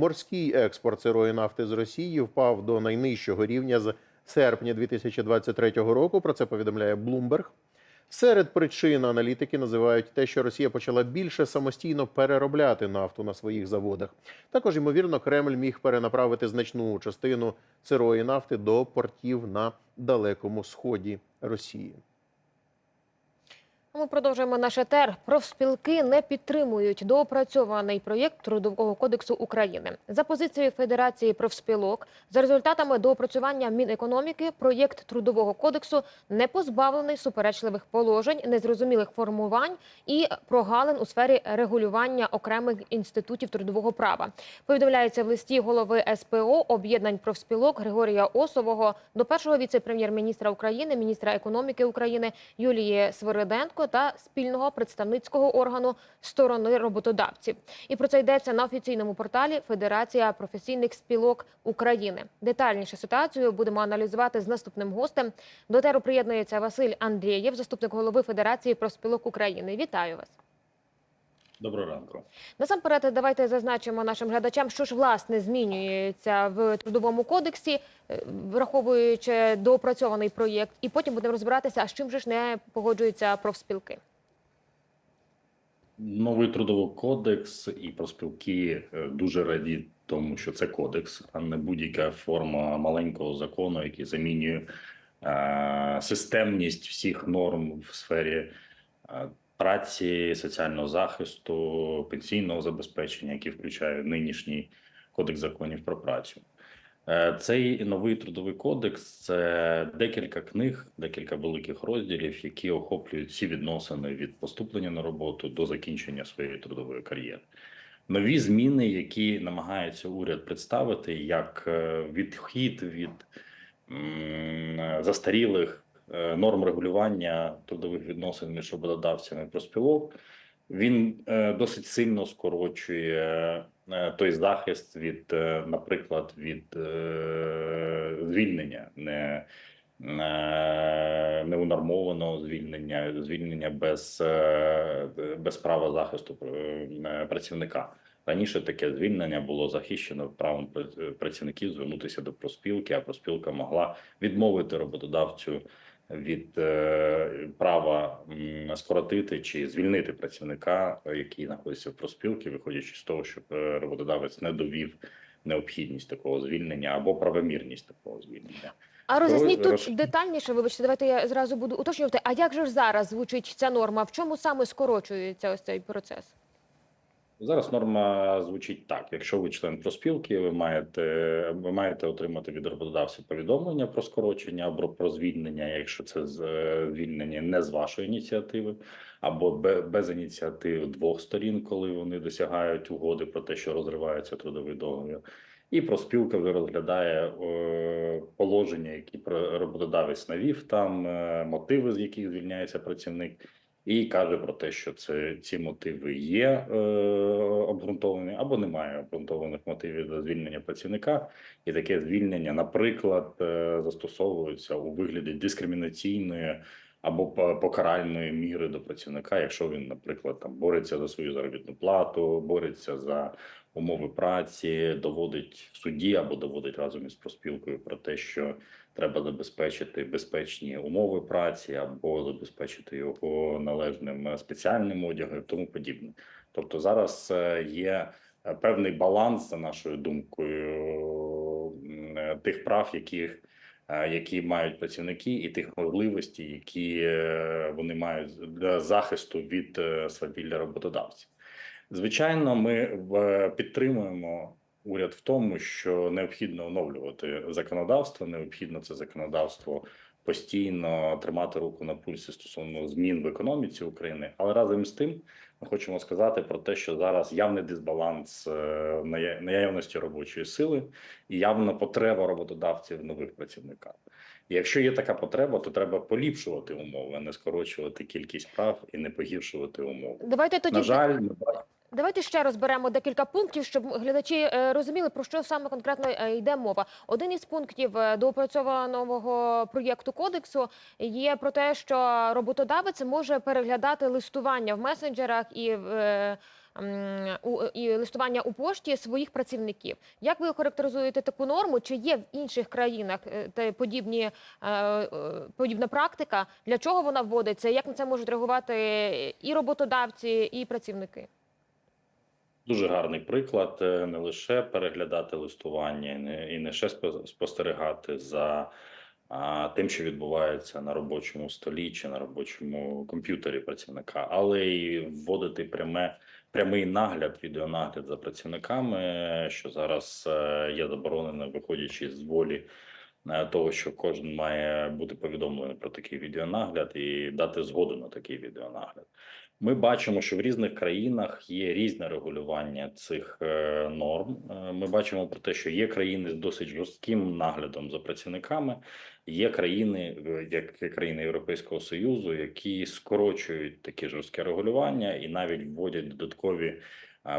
морський експорт сирої нафти з Росії впав до найнижчого рівня з серпня 2023 року. Про це повідомляє Bloomberg. Серед причин аналітики називають те, що Росія почала більше самостійно переробляти нафту на своїх заводах. Також, ймовірно, Кремль міг перенаправити значну частину сирої нафти до портів на далекому сході Росії. Ми продовжуємо наш етер. Профспілки не підтримують доопрацьований проєкт Трудового кодексу України. За позицією Федерації профспілок, за результатами доопрацювання Мінекономіки, проєкт Трудового кодексу не позбавлений суперечливих положень, незрозумілих формувань і прогалин у сфері регулювання окремих інститутів трудового права. Повідомляється в листі голови СПО об'єднань профспілок Григорія Осового до першого віце-прем'єр-міністра України, міністра економіки України Юлії Свириденко та спільного представницького органу сторони роботодавців. І про це йдеться на офіційному порталі Федерація професійних спілок України. Детальніше ситуацію будемо аналізувати з наступним гостем. До теру приєднується Василь Андрієв, заступник голови Федерації профспілок України. Вітаю вас. Доброго ранку. Насамперед, давайте зазначимо нашим глядачам, що ж власне змінюється в трудовому кодексі, е, враховуючи доопрацьований проєкт, і потім будемо розбиратися, а з чим же ж не погоджуються профспілки. Новий трудовий кодекс і профспілки е, дуже раді тому, що це кодекс, а не будь-яка форма маленького закону, який замінює е, системність всіх норм в сфері праці, соціального захисту, пенсійного забезпечення, які включає нинішній кодекс законів про працю. Е, Цей новий трудовий кодекс це декілька книг, декілька великих розділів, які охоплюють всі відносини від поступлення на роботу до закінчення своєї трудової кар'єри. Нові зміни, які намагається уряд представити як е, відхід від застарілих е, норм регулювання трудових відносин між роботодавцями проспілок, він е, досить сильно скорочує е, той захист від, е, наприклад, від е, звільнення, не, не неунормованого звільнення, звільнення без, е, без права захисту е, працівника. Раніше таке звільнення було захищено правом працівників звернутися до проспілки, а проспілка могла відмовити роботодавцю від е, права скоротити чи звільнити працівника, е, який знаходиться в проспілці, виходячи з того, щоб е, роботодавець не довів необхідність такого звільнення або правомірність такого звільнення. А роз'ясніть тут роз- детальніше. Вибачте, давайте я зразу буду уточнювати. А як же ж зараз звучить ця норма? В чому саме скорочується ось цей процес? Зараз норма звучить так: якщо ви член проспілки, ви маєте ви маєте отримати від роботодавця повідомлення про скорочення або про звільнення, якщо це е, звільнення не з вашої ініціативи, або бе- без ініціативи двох сторін, коли вони досягають угоди про те, що розривається трудовий договір. І проспілка вже розглядає положення, які роботодавець навів там, е, мотиви, з яких звільняється працівник, і каже про те, що це ці мотиви є е, обґрунтовані або немає обґрунтованих мотивів до звільнення працівника, і таке звільнення, наприклад, е, застосовується у вигляді дискримінаційної або покаральної міри до працівника, якщо він, наприклад, там бореться за свою заробітну плату, бореться за умови праці, доводить в суді або доводить разом із проспілкою про те, що треба забезпечити безпечні умови праці або забезпечити його належним е, спеціальним одягом і тому подібне. Тобто зараз е, є е, певний баланс, за нашою думкою, тих прав, яких які мають працівники, і тих можливостей, які вони мають для захисту від свавілля роботодавців. Звичайно, ми підтримуємо уряд в тому, що необхідно оновлювати законодавство. Необхідно це законодавство постійно тримати руку на пульсі стосовно змін в економіці України. Але разом з тим, ми хочемо сказати про те, що зараз явний дисбаланс е, наявності робочої сили і явна потреба роботодавців в нових працівниках. І якщо є така потреба, то треба поліпшувати умови, а не скорочувати кількість прав і не погіршувати умови. Давайте тоді На жаль, ми бачимо. Давайте ще розберемо декілька пунктів, щоб глядачі е, розуміли, про що саме конкретно е, йде мова. Один із пунктів е, доопрацьованого проєкту кодексу є про те, що роботодавець може переглядати листування в месенджерах і в і листування у пошті своїх працівників. Як ви охарактеризуєте таку норму? Чи є в інших країнах подібні подібна практика? Для чого вона вводиться? Як на це можуть реагувати і роботодавці, і працівники? Дуже гарний приклад. е, Не лише переглядати листування і не, спо- спостерігати за тим, що відбувається на робочому столі чи на робочому комп'ютері працівника, але й вводити пряме прямий нагляд, відеонагляд за працівниками, що зараз е, є заборонено, виходячи з волі е, того, що кожен має бути повідомлений про такий відеонагляд і дати згоду на такий відеонагляд. Ми бачимо, що в різних країнах є різне регулювання цих е, норм. Е, Ми бачимо про те, що є країни з досить жорстким наглядом за працівниками, є країни, е, як країни Європейського союзу, які скорочують таке жорстке регулювання і навіть вводять додаткові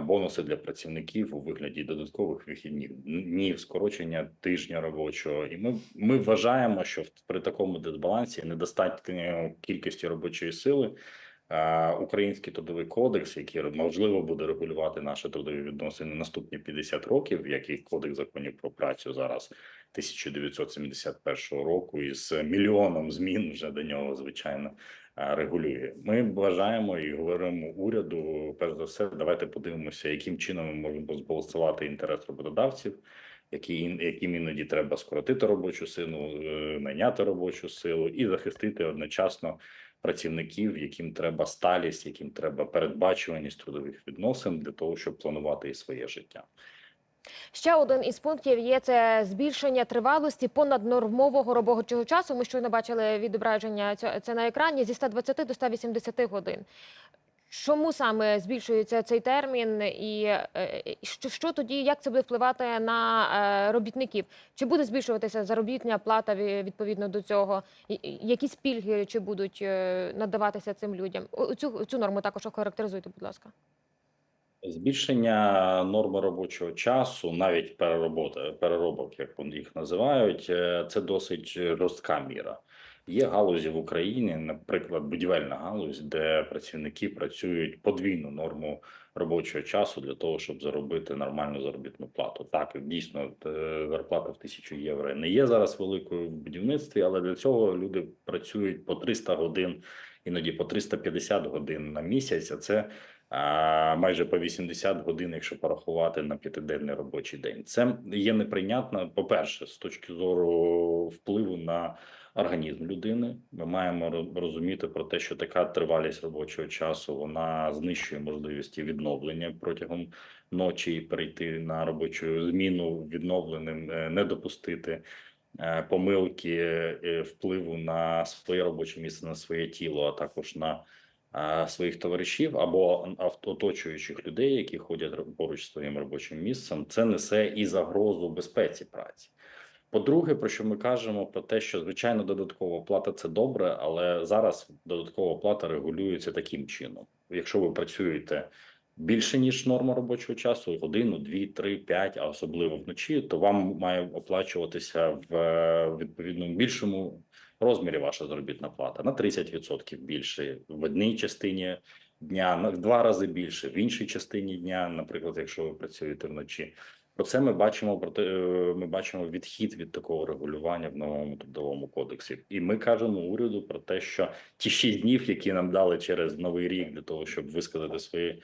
бонуси для працівників у вигляді додаткових вихідних днів, скорочення тижня робочого. І ми, ми вважаємо, що при такому дисбалансі недостатньо кількості робочої сили. Е, Український трудовий кодекс, який можливо буде регулювати наші трудові відносини наступні 50 років, як і кодекс законів про працю зараз 1971 року, із мільйоном змін вже до нього звичайно е, регулює. Ми бажаємо і говоримо уряду. Перш за все, давайте подивимося, яким чином ми можемо збалансувати інтерес роботодавців. Які яким іноді треба скоротити робочу силу, е, найняти робочу силу і захистити одночасно працівників, яким треба сталість, яким треба передбачуваність трудових відносин для того, щоб планувати і своє життя. Ще один із пунктів є це збільшення тривалості понаднормового робочого часу. Ми щойно бачили відображення це на екрані зі 120 до 180 годин. Чому саме збільшується цей термін, і е, що, що тоді, як це буде впливати на е, робітників? Чи буде збільшуватися заробітня плата відповідно до цього? І- і Якісь пільги чи будуть е, надаватися цим людям? Цю, цю норму також охарактеризуйте, будь ласка. Збільшення норми робочого часу, навіть перероботи, переробок, як вони їх називають, е, це досить жорстка міра. Є галузі в Україні, наприклад, будівельна галузь, де працівники працюють подвійну норму робочого часу для того, щоб заробити нормальну заробітну плату. Так, дійсно, е, зарплата в тисячу євро не є зараз великою в будівництві, але для цього люди працюють по 300 годин, іноді по 350 годин на місяць. А це майже по 80 годин, якщо порахувати на п'ятиденний робочий день. Це є неприйнятно. По-перше, з точки зору впливу на організм людини, ми маємо розуміти про те, що така тривалість робочого часу вона знищує можливості відновлення протягом ночі перейти на робочу зміну відновленим, е, не допустити. е, Помилки е, впливу на своє робоче місце, на своє тіло, а також на а, своїх товаришів або оточуючих людей, які ходять поруч з своїм робочим місцем, це несе і загрозу безпеці праці. По-друге, про що ми кажемо, про те, що звичайно додаткова плата це добре, але зараз додаткова плата регулюється таким чином: якщо ви працюєте більше ніж норма робочого часу, годину, дві, три, п'ять, а особливо вночі, то вам має оплачуватися в відповідному більшому розмірі ваша заробітна плата на 30% більше в одній частині дня, на в два рази більше в іншій частині дня, наприклад, якщо ви працюєте вночі. Про це ми бачимо проте е, ми бачимо відхід від такого регулювання в новому трудовому кодексі, і ми кажемо уряду про те, що ті шість днів, які нам дали через новий рік для того, щоб висказати свою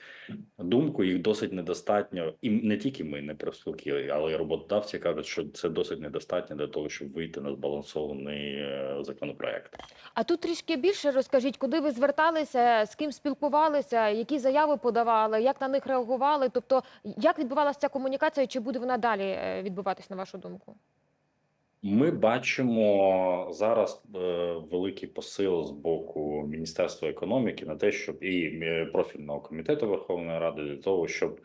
думку, їх досить недостатньо, і не тільки ми, не профспілки, але й роботодавці кажуть, що це досить недостатньо для того, щоб вийти на збалансований е, законопроект. А тут трішки більше розкажіть, куди ви зверталися, з ким спілкувалися, які заяви подавали, як на них реагували? Тобто, як відбувалася ця комунікація, чи буде вона далі е, відбуватись, на вашу думку? Ми бачимо зараз е, великий посил з боку Міністерства економіки на те, щоб і е, профільного комітету Верховної Ради для того, щоб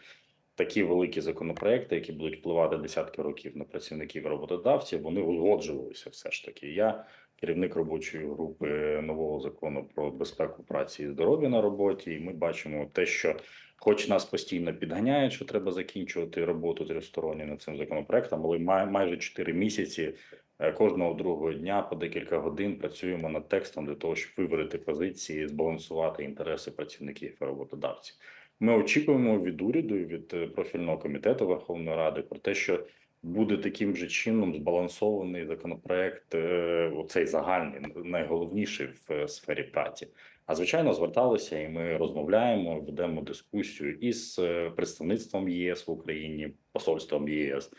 такі великі законопроекти, які будуть впливати десятки років на працівників роботодавців, вони узгоджувалися. Все ж таки, я керівник робочої групи нового закону про безпеку праці і здоров'я на роботі. І ми бачимо те, що, хоч нас постійно підганяють, що треба закінчувати роботу тристоронню над цим законопроектом, але май- майже 4 місяці е, кожного другого дня по декілька годин працюємо над текстом для того, щоб вивірити позиції, збалансувати інтереси працівників і роботодавців. Ми очікуємо від уряду від е, профільного комітету Верховної Ради про те, що буде таким же чином збалансований законопроект, е, оцей загальний, найголовніший в сфері праці. А звичайно, зверталися, і ми розмовляємо, ведемо дискусію із е, представництвом єС в Україні, посольством єС,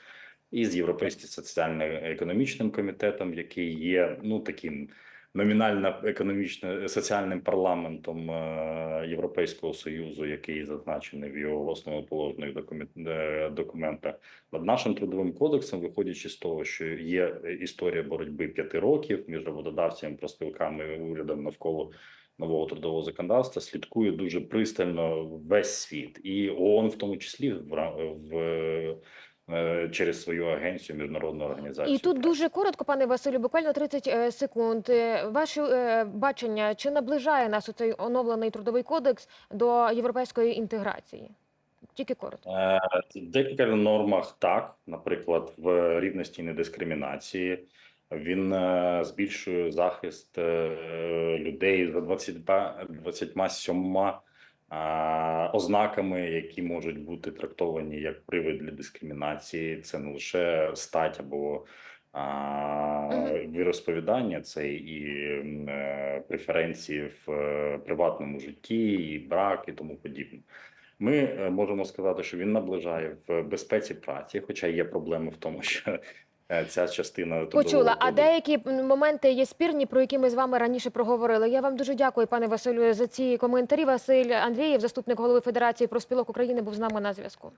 і з Європейським соціально-економічним комітетом, який є ну таким номінально економічно соціальним парламентом е, Європейського союзу, який зазначений в його основоположних документ- е, документах. Над нашим трудовим кодексом, виходячи з того, що є історія боротьби п'яти років між роботодавцями, профспілками і урядом навколо нового трудового законодавства, слідкує дуже пристально весь світ, і ООН в тому числі в, в е, через свою агенцію міжнародну організацію. І тут дуже коротко, пане Василю, буквально 30 е, секунд. Е, Ваше бачення, чи наближає нас оцей оновлений трудовий кодекс до європейської інтеграції? Тільки коротко. В декілька нормах так, наприклад, в рівності і недискримінації. Він е, збільшує захист е, людей за 22, 27 а, ознаками, які можуть бути трактовані як привід для дискримінації. Це не лише стать або віросповідання, це і е, преференції в приватному житті, і брак, і тому подібне. Ми можемо сказати, що він наближає в безпеці праці, хоча є проблеми в тому, що ця частина Почула. А деякі моменти є спірні, про які ми з вами раніше проговорили. Я вам дуже дякую, пане Василю, за ці коментарі. Василь Андрієв, заступник голови Федерації профспілок України, був з нами на зв'язку.